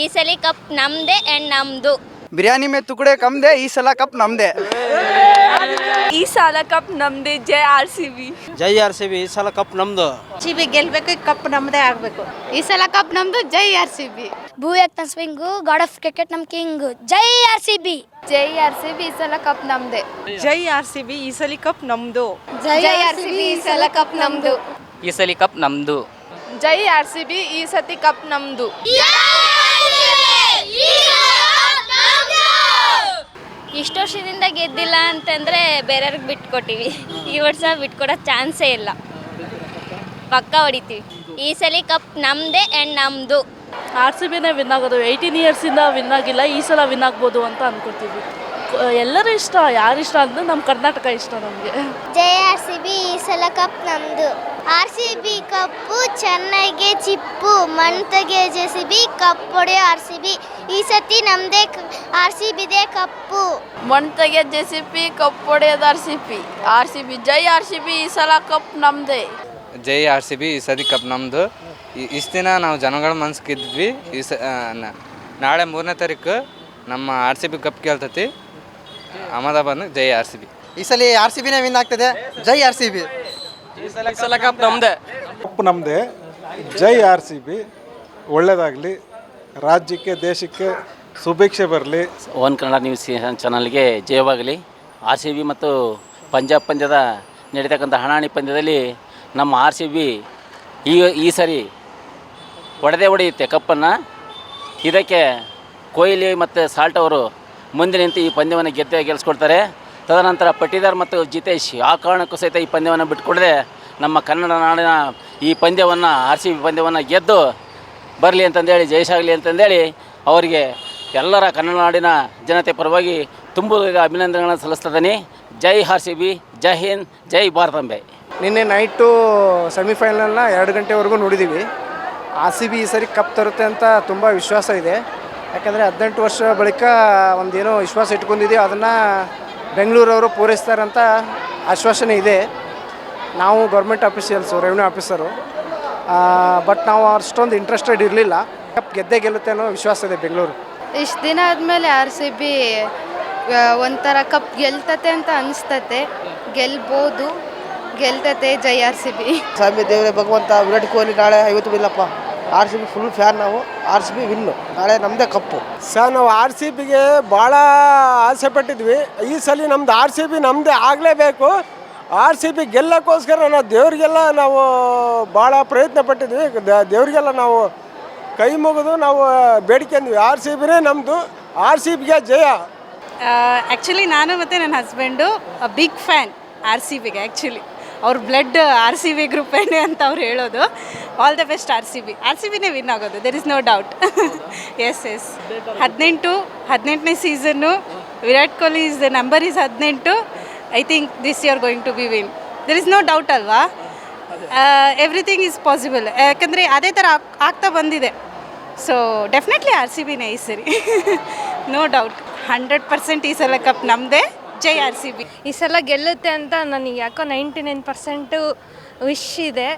ಈ ಸಲ ಕಪ್ ನಮ್ದೆ ಅಂಡ್ ನಮ್ದು. ಬಿರಿಯಾನಿ ಮೇ ತುಕಡೆ ಕಮ್ದೆ ಈ ಸಲ ಕಪ್ ನಮ್ದೆ ಈ ಸಲ ಕಪ್ ನಮ್ದೆ ಜೈ ಆರ್ ಸಿ ಬಿ. ಜೈ ಆರ್ ಸಿ ಬಿ ಈ ಸಲ ಕಪ್ ನಮ್ದು. ಸಿ ಬಿ ಗೆಲ್ಬೇಕು ಕಪ್ ನಮ್ಮದೇ ಆಗಬೇಕು. ಈ ಸಲ ಕಪ್ ನಮ್ದು ಜೈ ಆರ್ ಸಿ ಬಿ. ಭೂಯಾಕ್ ಸ್ವಿಂಗು ಗಾಡ್ ಆಫ್ ಕ್ರಿಕೆಟ್ ನಮ್ ಕಿಂಗ್ ಜೈ ಆರ್ ಸಿ ಬಿ. ಜೈ ಆರ್ ಸಿ ಬಿ ಈ ಸಲ ಕಪ್ ನಮ್ದೆ. ಜೈ ಆರ್ ಸಿ ಬಿ ಈ ಸಲ ಕಪ್ ನಮ್ದು. ಜೈ ಆರ್ ಸಿ ಬಿ ಈ ಸಲ ಕಪ್ ನಮ್ದು. ಈ ಸಲ ಕಪ್ ನಮ್ದು. ಜೈ ಆರ್ ಸಿ ಬಿ ಈ ಸತಿ ಕಪ್ ನಮ್ದು. ಇಷ್ಟು ವರ್ಷದಿಂದ ಗೆದ್ದಿಲ್ಲ ಅಂತಂದ್ರೆ ಬೇರೆಯವ್ರಿಗೆ ಬಿಟ್ಕೊಟ್ಟಿವಿ. ಈ ವರ್ಷ ಬಿಟ್ಕೊಡೋ ಚಾನ್ಸೇ ಇಲ್ಲ. ಪಕ್ಕ ಹೊಡಿತೀವಿ. ಈ ಸಲ ಕಪ್ ನಮ್ದೇ ಆ್ಯಂಡ್ ನಮ್ದು. ಆರ್ ಸಿ ಬಿನೇ ವಿನ್ ಆಗೋದು. ಏಯ್ಟೀನ್ ಇಯರ್ಸಿಂದ ವಿನ್ ಆಗಿಲ್ಲ. ಈ ಸಲ ವಿನ್ ಆಗ್ಬೋದು ಅಂತ ಅನ್ಕೋತೀವಿ ಎಲ್ಲರೂ ಇಷ್ಟ ಯಾರು ಇಷ್ಟ ಅಂದರೆ ನಮ್ಮ ಕರ್ನಾಟಕ ಇಷ್ಟ ನಮಗೆ. ಜೆ ಆರ್ ಸಿ ಬಿ ಈ ಸಲ ಕಪ್ ನಮ್ದು. ಆರ್ ಸಿ ಬಿ ಕಪ್ಪು ಚೆನ್ನೈಗೆ ಚಿಪ್ಪು ಮಣ್ತಗೆ ಜೆ ಸಿ ಬಿ ಕಪ್ ಹೊಡೆಯೋ ಆರ್ ಸಿ ಬಿ ಈ ಸತಿ ನಮ್ದೇ ಆರ್ ಸಿ ಬಿದೇ ಕಪ್ಪು ಮಣ್ತಗೆ ಜೆ ಸಿ ಪಿ ಕಪ್ ಹೊಡೆಯೋದು R C P R C B ಜೈ ಆರ್ ಸಿ ಬಿ ಈ ಸಲ ಕಪ್ ನಮ್ದೇ ಜೈ ಆರ್ ಸಿ ಬಿ ಈ ಸತಿ ಕಪ್ ನಮ್ಮದು ಇಷ್ಟು ದಿನ ನಾವು ಜನಗಳ ಮನ್ಸು ಈ ಸ ನಾಳೆ ಮೂರನೇ ತಾರೀಕು ನಮ್ಮ ಆರ್ ಸಿ ಬಿ ಕಪ್ ಕೇಳ್ತತಿ ಅಹಮದಾಬಾದ್ ಜೈ ಆರ್ ಸಿ ಬಿ ಈ ಸಲ ಆರ್ ಸಿ ಬಿನೇ ವಿನ್ ಆಗ್ತದೆ ಜೈ ಆರ್ ಸಿ ಬಿ ಈ ಸಲ ಕಪ್ ನಮ್ಮದೇ ಕಪ್ಪು ನಮ್ಮದೇ ಜೈ ಆರ್ ಸಿ ಬಿ. ಒಳ್ಳೆಯದಾಗಲಿ ರಾಜ್ಯಕ್ಕೆ ದೇಶಕ್ಕೆ ಸುಭಿಕ್ಷೆ ಬರಲಿ. ಒನ್ ಕನ್ನಡ ನ್ಯೂಸ್ ಚಾನಲ್ಗೆ ಜಯವಾಗಲಿ. ಆರ್ ಸಿ ಬಿ ಮತ್ತು ಪಂಜಾಬ್ ಪಂದ್ಯದ ನಡೀತಕ್ಕಂಥ ಹಣಾಣಿ ಪಂದ್ಯದಲ್ಲಿ ನಮ್ಮ ಆರ್ ಸಿ ಬಿ ಈ ಈ ಸರಿ ಒಡೆದೇ ಹೊಡೆಯುತ್ತೆ ಕಪ್ಪನ್ನು. ಇದಕ್ಕೆ ಕೊಹ್ಲಿ ಮತ್ತು ಸಾಲ್ಟ್ ಅವರು ಮುಂದೆ ನಿಂತು ಈ ಪಂದ್ಯವನ್ನು ಗೆದ್ದೆ ಗೆಲ್ಲಿಸ್ಕೊಡ್ತಾರೆ ತದನಂತರ ಪಟ್ಟಿದಾರ್ ಮತ್ತು ಜಿತೇಶ್ ಆ ಕಾರಣಕ್ಕೂ ಸಹಿತ ಈ ಪಂದ್ಯವನ್ನು ಬಿಟ್ಕೊಡದೆ ನಮ್ಮ ಕನ್ನಡ ನಾಡಿನ ಈ ಪಂದ್ಯವನ್ನು, ಆರ್ ಸಿ ಬಿ ಪಂದ್ಯವನ್ನು ಗೆದ್ದು ಬರಲಿ ಅಂತಂದೇಳಿ ಜಯಿಸಾಗಲಿ ಅಂತಂದೇಳಿ ಅವರಿಗೆ ಎಲ್ಲರ ಕನ್ನಡ ನಾಡಿನ ಜನತೆ ಪರವಾಗಿ ತುಂಬ ಅಭಿನಂದನೆಗಳನ್ನು ಸಲ್ಲಿಸ್ತಿದ್ದೀನಿ ಜೈ ಆರ್ ಸಿ ಬಿ, ಜೈ ಹಿಂದ್, ಜೈ ಭಾರತಂಬೆ ನಿನ್ನೆ ನೈಟು ಸೆಮಿಫೈನಲ್ನ ಎರಡು ಗಂಟೆವರೆಗೂ ನೋಡಿದ್ದೀವಿ. ಆರ್ ಸಿ ಬಿ ಈ ಸರಿ ಕಪ್ ತರುತ್ತೆ ಅಂತ ತುಂಬ ವಿಶ್ವಾಸ ಇದೆ. ಯಾಕಂದರೆ ಹದಿನೆಂಟು ವರ್ಷ ಬಳಿಕ ಒಂದೇನೋ ವಿಶ್ವಾಸ ಇಟ್ಕೊಂಡಿದ್ದೀವಿ. ಅದನ್ನು ಬೆಂಗಳೂರವರು ಪೂರೈಸ್ತಾರಂತ ಆಶ್ವಾಸನೆ ಇದೆ. ನಾವು government officials revenue officer but ನಾವು ಅಷ್ಟೊಂದು ಇಂಟ್ರೆಸ್ಟೆಡ್ ಇರಲಿಲ್ಲ. ಕಪ್ ಗೆದ್ದೇ ಗೆಲ್ಲುತ್ತೆ ಅನ್ನೋ ವಿಶ್ವಾಸ ಇದೆ ಬೆಂಗಳೂರು. ಇಷ್ಟು ದಿನ ಆದಮೇಲೆ ಆರ್ ಸಿ ಬಿ ಒಂಥರ ಕಪ್ ಗೆಲ್ತತೆ ಅಂತ ಅನಿಸ್ತತೆ. ಗೆಲ್ಬೋದು ಗೆಲ್ತತೆ ಜೈ ಆರ್ ಸಿ ಬಿ ಸ್ವಾಮಿ ದೇವರೇ ಭಗವಂತ ವಿರಾಟ್ ಕೊಹ್ಲಿ ನಾಳೆ ಐವತ್ತು Billappa R C B full fan ನಾವು. ಆರ್ ಸಿ ಬಿ ವಿನ್ನು ನಾಳೆ ನಮ್ಮದೇ ಕಪ್ಪು ಸರ್ ನಾವು ಆರ್ ಸಿ ಬಿಗೆ ಭಾಳ ಆಸೆ ಪಟ್ಟಿದ್ವಿ. ಈ ಸಲ ನಮ್ದು ಆರ್ ಸಿ ಬಿ ನಮ್ಮದೇ ಆಗಲೇಬೇಕು. ಆರ್ ಸಿ ಬಿ ಗೆಲ್ಲಕ್ಕೋಸ್ಕರ ನಾವು ದೇವರಿಗೆಲ್ಲ ನಾವು ಭಾಳ ಪ್ರಯತ್ನ ಪಟ್ಟಿದ್ವಿ. ದ- ದೇವರಿಗೆಲ್ಲ ನಾವು ಕೈ ಮುಗಿದು ನಾವು ಬೇಡಿಕೊಂಡ್ವಿ ಆರ್ ಸಿ ಬಿನೇ ನಮ್ಮದು ಆರ್ ಸಿ ಬಿಗೆ ಜಯ. ಆ್ಯಕ್ಚುಲಿ ನಾನು ಮತ್ತು ನನ್ನ husband big fan R C ಬಿಗೆ ಆ್ಯಕ್ಚುಲಿ ಅವ್ರ ಬ್ಲಡ್ ಆರ್ ಸಿ ಬಿ ಗ್ರೂಪೇನೆ ಅಂತ ಅವ್ರು ಹೇಳೋದು. All the best R C B R C ಬಿನೇ win ಆಗೋದು there is no doubt yes yes ಹದಿನೆಂಟು, ಹದಿನೆಂಟನೇ season Virat Kohli is the number is ಹದಿನೆಂಟು. I think this you are going to be win there is no doubt ಅಲ್ವಾ everything is possible ಯಾಕಂದರೆ ಅದೇ ಥರ ಆಗ್ತಾ ಬಂದಿದೆ. ಸೊ ಡೆಫಿನೆಟ್ಲಿ ಆರ್ ಸಿ ಬಿನೇ ಈ ಸರಿ. ನೋ ಡೌಟ್ ಹಂಡ್ರೆಡ್ ಪರ್ಸೆಂಟ್ ಈ ಸಲ ಕಪ್ ನಮ್ಮದೇ ಜೈ ಆರ್ ಸಿ ಬಿ. ಈ ಸಲ ಗೆಲ್ಲುತ್ತೆ ಅಂತ ನನಗೆ ಯಾಕೋ ನೈಂಟಿ ನೈನ್ ಪರ್ಸೆಂಟು ವಿಶ್ ಇದೆ.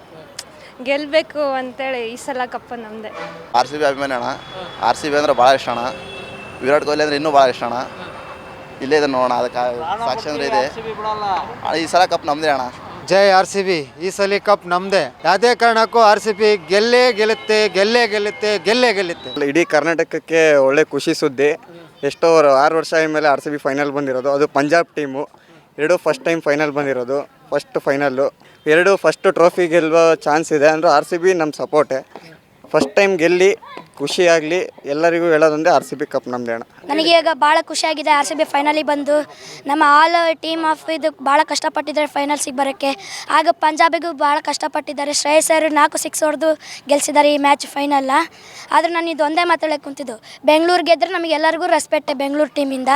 ಗೆಲ್ಲಬೇಕು ಅಂತೇಳಿ ಈ ಸಲ ಕಪ್ಪ ನಮ್ದೆ. ಆರ್ ಸಿ ಬಿ ಅಭಿಮಾನಿ ಅಣ್ಣ. ಆರ್ ಸಿ ಬಿ ಅಂದ್ರೆ ಭಾಳ ಇಷ್ಟ ಅಣ್ಣ. ವಿರಾಟ್ ಕೊಹ್ಲಿ ಅಂದರೆ ಇನ್ನೂ ಭಾಳ ಇಷ್ಟ ಅಣ್ಣ. ಇಲ್ಲೇ ಇದೆ ನೋಡೋಣ ಅದಕ್ಕೆ ಸಾಕ್ಷಿ ಅಂದ್ರೆ ಇದೆ. ಈ ಸಲ ಕಪ್ ನಮ್ಮದೇ ಅಣ್ಣ. ಜೈ ಆರ್ ಸಿ ಬಿ ಈ ಸಲ ಕಪ್ ನಮ್ಮದೇ ಯಾವುದೇ ಕಾರಣಕ್ಕೂ ಆರ್ ಸಿ ಬಿ ಗೆಲ್ಲೇ ಗೆಲ್ಲುತ್ತೆ ಗೆಲ್ಲೇ ಗೆಲ್ಲುತ್ತೆ ಗೆಲ್ಲೇ ಗೆಲ್ಲುತ್ತೆ. ಇಡೀ ಕರ್ನಾಟಕಕ್ಕೆ ಒಳ್ಳೆ ಖುಷಿ ಸುದ್ದಿ. ಎಷ್ಟೋ ಆರು ವರ್ಷ ಆದಮೇಲೆ ಆರ್ ಸಿ ಬಿ ಫೈನಲ್ ಬಂದಿರೋದು. ಅದು ಪಂಜಾಬ್ ಟೀಮು ಎರಡೂ ಫಸ್ಟ್ ಟೈಮ್ ಫೈನಲ್ ಬಂದಿರೋದು. ಫಸ್ಟ್ ಫೈನಲ್ಲು ಎರಡು ಫಸ್ಟ್ ಟ್ರೋಫಿ ಗೆಲ್ಲುವ ಚಾನ್ಸ್ ಇದೆ. ಅಂದರೆ ಆರ್ ಸಿ ಬಿ ನಮ್ಮ ಸಪೋರ್ಟೆ ಫಸ್ಟ್ ಟೈಮ್ ಗೆಲ್ಲಿ ಖುಷಿಯಾಗಲಿ ಎಲ್ಲರಿಗೂ ಹೇಳೋದಂದ್ರೆ ಆರ್ ಸಿ ಬಿ ಕಪ್ ನಮ್ದು ಅಣ್ಣ. ನನಗೆ ಈಗ ಭಾಳ ಖುಷಿಯಾಗಿದೆ ಆರ್ ಸಿ ಬಿ ಫೈನಲಿಗೆ ಬಂದು. ನಮ್ಮ ಆಲ್ ಟೀಮ್ ಆಫ್ ಇದು ಭಾಳ ಕಷ್ಟಪಟ್ಟಿದ್ದಾರೆ ಫೈನಲ್ಸಿಗೆ ಬರೋಕ್ಕೆ. ಆಗ ಪಂಜಾಬಿಗೂ ಭಾಳ ಕಷ್ಟಪಟ್ಟಿದ್ದಾರೆ. ಶ್ರೇಯಸ್ ಸರ್ ನಾಲ್ಕು ಸಿಕ್ಸ್ ಹೊಡೆದು ಗೆಲ್ಸಿದ್ದಾರೆ ಈ ಮ್ಯಾಚ್ ಫೈನಲ್ಲ ಆದ್ರೆ ನಾನು ಇದೊಂದೇ ಮಾತಾಡೋಕೆ ಕುಂತಿದ್ದು. ಬೆಂಗಳೂರು ಗೆದ್ದರೆ ನಮಗೆ ಎಲ್ಲರಿಗೂ ರೆಸ್ಪೆಕ್ಟೆ ಬೆಂಗಳೂರು ಟೀಮಿಂದ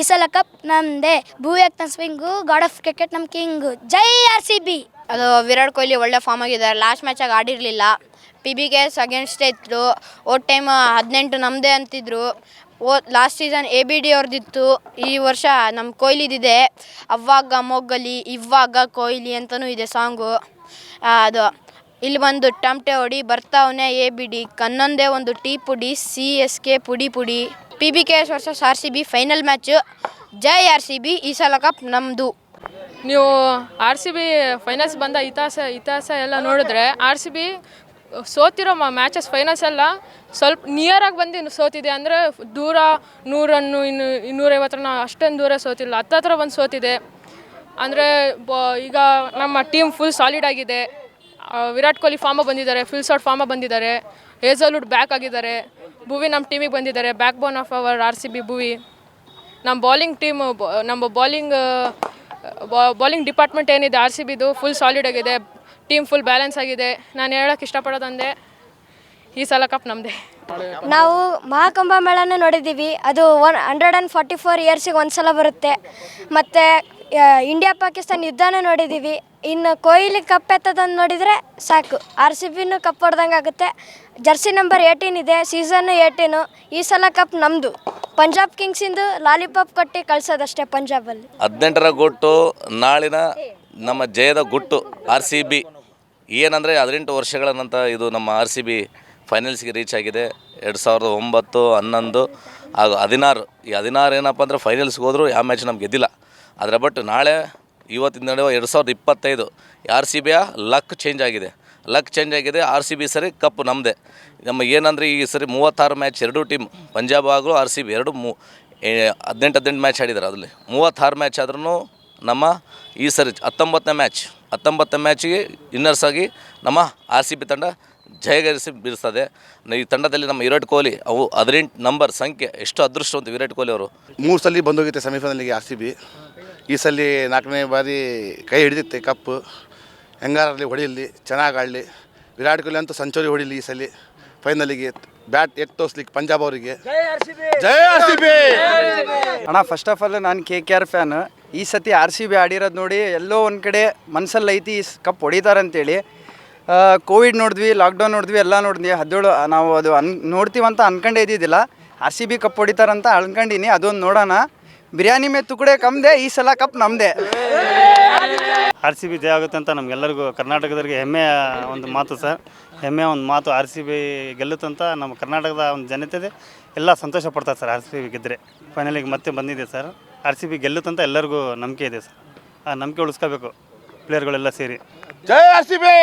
ಈ ಸಲ ಕಪ್ ನಮ್ಮದೇ ಭೂಯಾಕ್ ತನ್ ಸ್ವಿಂಗು ಗಾಡ್ ಆಫ್ ಕ್ರಿಕೆಟ್ ನಮ್ಮ ಕಿಂಗು ಜೈ ಆರ್ ಸಿ ಬಿ ಅದು ವಿರಾಟ್ ಕೊಹ್ಲಿ ಒಳ್ಳೆ ಫಾರ್ಮ್ ಆಗಿದ್ದಾರೆ. ಲಾಸ್ಟ್ ಮ್ಯಾಚಾಗಿ ಆಡಿರಲಿಲ್ಲ. ಪಿ ಬಿ ಗೆಸ್ ಅಗೇನ್ಸ್ಟ್ ಇತ್ತು ಓ ಟೈಮ್ ಹದಿನೆಂಟು ನಮ್ಮದೇ ಅಂತಿದ್ರು. ಓ last season A B D ಅವ್ರದ್ದಿತ್ತು ಈ ವರ್ಷ ನಮ್ಮ ಕೊಹ್ಲಿದಿದೆ. ಅವಾಗ ಮೊಗ್ಗಲಿ ಇವಾಗ ಕೊಹ್ಲಿ ಅಂತಲೂ ಇದೆ ಸಾಂಗು. ಅದು ಇಲ್ಲಿ ಬಂದು ಟಮಟೆ ಹೊಡಿ ಬರ್ತಾವನೆ ಎ ಬಿ ಡಿ ಕನ್ನೊಂದೇ ಒಂದು ಟೀ ಪುಡಿ ಸಿ ಎಸ್ ಕೆ ಪುಡಿ ಪುಡಿ. P B K S versus R C B final match ಜೈ ಆರ್ ಸಿ ಬಿ ಈ ಸಲ ಕಪ್ ನಮ್ಮದು ನೀವು ಆರ್ ಸಿ ಬಿ ಫೈನಲ್ಸ್ ಬಂದ ಇತಿಹಾಸ ಇತಿಹಾಸ ಎಲ್ಲ ನೋಡಿದ್ರೆ ಆರ್ ಸಿ ಬಿ ಸೋತಿರೋ ಮ್ಯಾಚಸ್ ಫೈನಲ್ಸ್ ಎಲ್ಲ ಸ್ವಲ್ಪ ನಿಯರಾಗಿ ಬಂದು ಸೋತಿದೆ. ಅಂದರೆ ದೂರ ನೂರನ್ನು, ಇನ್ನು ಇನ್ನೂರೈವತ್ತು ರನ್ ಅಷ್ಟೊಂದು ದೂರ ಸೋತಿಲ್ಲ. ಹತ್ತತ್ರ ಬಂದು ಸೋತಿದೆ. ಅಂದರೆ ಬ ಈಗ ನಮ್ಮ ಟೀಮ್ ಫುಲ್ ಸಾಲಿಡ್ ಆಗಿದೆ. ವಿರಾಟ್ ಕೊಹ್ಲಿ ಫಾರ್ಮ ಬಂದಿದ್ದಾರೆ ಫಿಲ್ ಶಾಟ್ ಫಾರ್ಮ ಬಂದಿದ್ದಾರೆ ಹೇಸಲ್ವುಡ್ ಬ್ಯಾಕ್ ಆಗಿದ್ದಾರೆ, ಭುವಿ ನಮ್ಮ ಟೀಮಿಗೆ ಬಂದಿದ್ದಾರೆ backbone of our R C B Bhuvi. ನಮ್ಮ ಬಾಲಿಂಗ್ ಟೀಮ್ ನಮ್ಮ ಬಾಲಿಂಗ್ ಬಾಲಿಂಗ್ ಡಿಪಾರ್ಟ್ಮೆಂಟ್ ಏನಿದೆ ಆರ್ ಸಿ ಬಿದು ಫುಲ್ ಸಾಲಿಡ್ ಆಗಿದೆ ಟೀಮ್ ಫುಲ್ ಬ್ಯಾಲೆನ್ಸ್ ಆಗಿದೆ. ನಾನು ಹೇಳೋಕ್ಕೆ ಇಷ್ಟಪಡೋದಂದೆ ಈ ಸಲ ಕಪ್ ನಮ್ಮದೇ ನಾವು ಮಹಾಕುಂಭ ಮೇಳನ ನೋಡಿದ್ದೀವಿ. ಅದು one hundred and forty four ಇಯರ್ಸಿಗೆ ಒಂದು ಸಲ ಬರುತ್ತೆ. ಮತ್ತು ಇಂಡಿಯಾ ಪಾಕಿಸ್ತಾನ ಯುದ್ಧನ ನೋಡಿದ್ದೀವಿ. ಇನ್ನು ಕೊಹ್ಲಿ ಕಪ್ ಎತ್ತದಂದು ನೋಡಿದರೆ ಸಾಕು. ಆರ್ ಸಿ ಬಿನೂ ಕಪ್ ಹೊಡೆದಂಗೆ ಆಗುತ್ತೆ ಜರ್ಸಿ ನಂಬರ್ ಏಯ್ಟೀನ್ ಇದೆ ಸೀಸನ್ನು ಏಯ್ಟೀನು ಈ ಸಲ ಕಪ್ ನಮ್ಮದು ಪಂಜಾಬ್ ಕಿಂಗ್ಸಿಂದು ಲಾಲಿಪಾಪ್ ಕಟ್ಟಿ ಕಳ್ಸೋದಷ್ಟೇ ಪಂಜಾಬಲ್ಲಿ. ಹದಿನೆಂಟರ ಗುಟ್ಟು, ನಾಳಿನ ನಮ್ಮ ಜಯದ ಗುಟ್ಟು, ಆರ್ ಸಿ ಬಿ. ಏನಂದರೆ ಹದಿನೆಂಟು ವರ್ಷಗಳ ನಂತರ ಇದು ನಮ್ಮ ಆರ್ ಸಿ ಬಿ ಫೈನಲ್ಸ್ಗೆ ರೀಚ್ ಆಗಿದೆ. ಎರಡು ಸಾವಿರದ ಒಂಬತ್ತು, ಹನ್ನೊಂದು ಹಾಗೂ ಹದಿನಾರು. ಈ ಹದಿನಾರು ಏನಪ್ಪ ಅಂದರೆ ಫೈನಲ್ಸ್ಗೆ ಹೋದರೂ ಯಾವ ಮ್ಯಾಚ್ ನಮ್ಗೆ ಗೆದ್ದಿಲ್ಲ. ಆದರೆ ಬಟ್ ನಾಳೆ, ಇವತ್ತಿನ ನಡೆಯುವ ಎರಡು ಸಾವಿರದ ಇಪ್ಪತ್ತೈದು ಆರ್ ಸಿ ಬಿಯ ಲಕ್ ಚೇಂಜ್ ಆಗಿದೆ. ಲಕ್ ಚೇಂಜ್ ಆಗಿದೆ. ಆರ್ ಸಿ ಬಿ ಸರಿ, ಕಪ್ ನಮ್ಮದೇ ನಮ್ಮ ಏನಂದರೆ ಈ ಸರಿ ಮೂವತ್ತಾರು ಮ್ಯಾಚ್ ಎರಡೂ ಟೀಮ್ ಪಂಜಾಬ್ ಹಾಗೂ ಆರ್ ಸಿ ಬಿ ಎರಡು ಮೂ ಹದಿನೆಂಟು ಹದಿನೆಂಟು ಮ್ಯಾಚ್ ಆಡಿದ್ದಾರೆ ಅದರಲ್ಲಿ. ಮೂವತ್ತಾರು ಮ್ಯಾಚ್ ಆದ್ರೂ ನಮ್ಮ ಈ ಸರಿ ಹತ್ತೊಂಬತ್ತನೇ ಮ್ಯಾಚ್ ಹತ್ತೊಂಬತ್ತನೇ ಮ್ಯಾಚಿಗೆ ಇನ್ನರ್ಸ್ ಆಗಿ ನಮ್ಮ ಆರ್ ಸಿ ಬಿ ತಂಡ ಜಯಗರಿಸಿ ಬೀರಿಸ್ತದೆ. ಈ ತಂಡದಲ್ಲಿ ನಮ್ಮ ವಿರಾಟ್ ಕೊಹ್ಲಿ, ಅವು ಹದಿನೆಂಟು ನಂಬರ್ ಸಂಖ್ಯೆ, ಎಷ್ಟು ಅದೃಷ್ಟವಂತ ವಿರಾಟ್ ಕೊಹ್ಲಿ ಅವರು. ಮೂರು ಸಲ ಬಂದೋಗಿತ್ತೆ ಸೆಮಿಫೈನಲ್ಗೆ ಆರ್ ಸಿ ಬಿ. ಈ ಸಲ ನಾಲ್ಕನೇ ಬಾರಿ ಕೈ ಹಿಡಿದಿತ್ತೆ ಕಪ್ಪು ಹೆಂಗಾರಲ್ಲಿ ಹೊಡಿಲಿ ಚೆನ್ನಾಗಿ ಆಡಲಿ ವಿರಾಟ್ ಕೊಹ್ಲಿ ಅಂತೂ ಸೆಂಚುರಿ ಹೊಡಿಲಿ ಈ ಸಲ. ಫೈನಲಿಗೆ ಬ್ಯಾಟ್ ಎಟ್ ತೋರಿಸ್ಲಿಕ್ಕೆ ಪಂಜಾಬ್ ಅವರಿಗೆ. ಜಯ ಆರ್ ಸಿ ಬಿ. ಅಣ್ಣ ಫಸ್ಟ್ ಆಫ್ ಆಲ್ ನಾನು ಕೆ ಕೆ ಆರ್ ಫ್ಯಾನ್ ಈ ಸತಿ ಆರ್ ಸಿ ಬಿ ಆಡಿರೋದು ನೋಡಿ ಎಲ್ಲೋ ಒಂದು ಕಡೆ ಮನಸ್ಸಲ್ಲಿ ಐತಿ ಈ ಕಪ್ ಹೊಡಿತಾರಂತೇಳಿ ಕೋವಿಡ್ ನೋಡಿದ್ವಿ ಲಾಕ್ಡೌನ್ ನೋಡಿದ್ವಿ ಎಲ್ಲ ನೋಡಿದ್ವಿ ಹದಿನೇಳು ನಾವು ಅದು ಅನ್ ನೋಡ್ತೀವಂತ ಅನ್ಕೊಂಡೇ ಇದ್ದಿದ್ದಿಲ್ಲ. ಆರ್ ಸಿ ಬಿ ಕಪ್ ಹೊಡಿತಾರಂತ ಅನ್ಕೊಂಡಿನಿ. ಅದೊಂದು ನೋಡೋಣ. ಬಿರಿಯಾನಿ ಮೇಲೆ ತುಕಡೆ ಕಮ್ದೆ ಈ ಸಲ ಕಪ್ ನಮ್ಮದೇ ಆರ್ ಸಿ ಬಿ ಜಯ ಆಗುತ್ತೆ ಅಂತ ನಮಗೆಲ್ಲರಿಗೂ ಕರ್ನಾಟಕದವ್ರಿಗೆ ಹೆಮ್ಮೆಯ ಒಂದು ಮಾತು ಸರ್. ಹೆಮ್ಮೆಯ ಒಂದು ಮಾತು ಆರ್ ಸಿ ಬಿ ಗೆಲ್ಲುತ್ತಂತ ನಮ್ಮ ಕರ್ನಾಟಕದ ಒಂದು ಜನತೆ ಎಲ್ಲ ಸಂತೋಷ ಪಡ್ತಾರೆ ಸರ್ ಆರ್ ಸಿ ಬಿ ಗೆದ್ದರೆ ಫೈನಲಿಗೆ ಮತ್ತೆ ಬಂದಿದೆ ಸರ್. ಆರ್ ಸಿ ಬಿ ಗೆಲ್ಲುತ್ತಂತ ಎಲ್ಲರಿಗೂ ನಂಬಿಕೆ ಇದೆ ಸರ್. ಆ ನಂಬಿಕೆ ಉಳಿಸ್ಕೋಬೇಕು. ಪ್ಲೇಯರ್ಗಳೆಲ್ಲ ಸೇರಿ. ಜೈ ಆರ್ ಸಿ ಬಿ!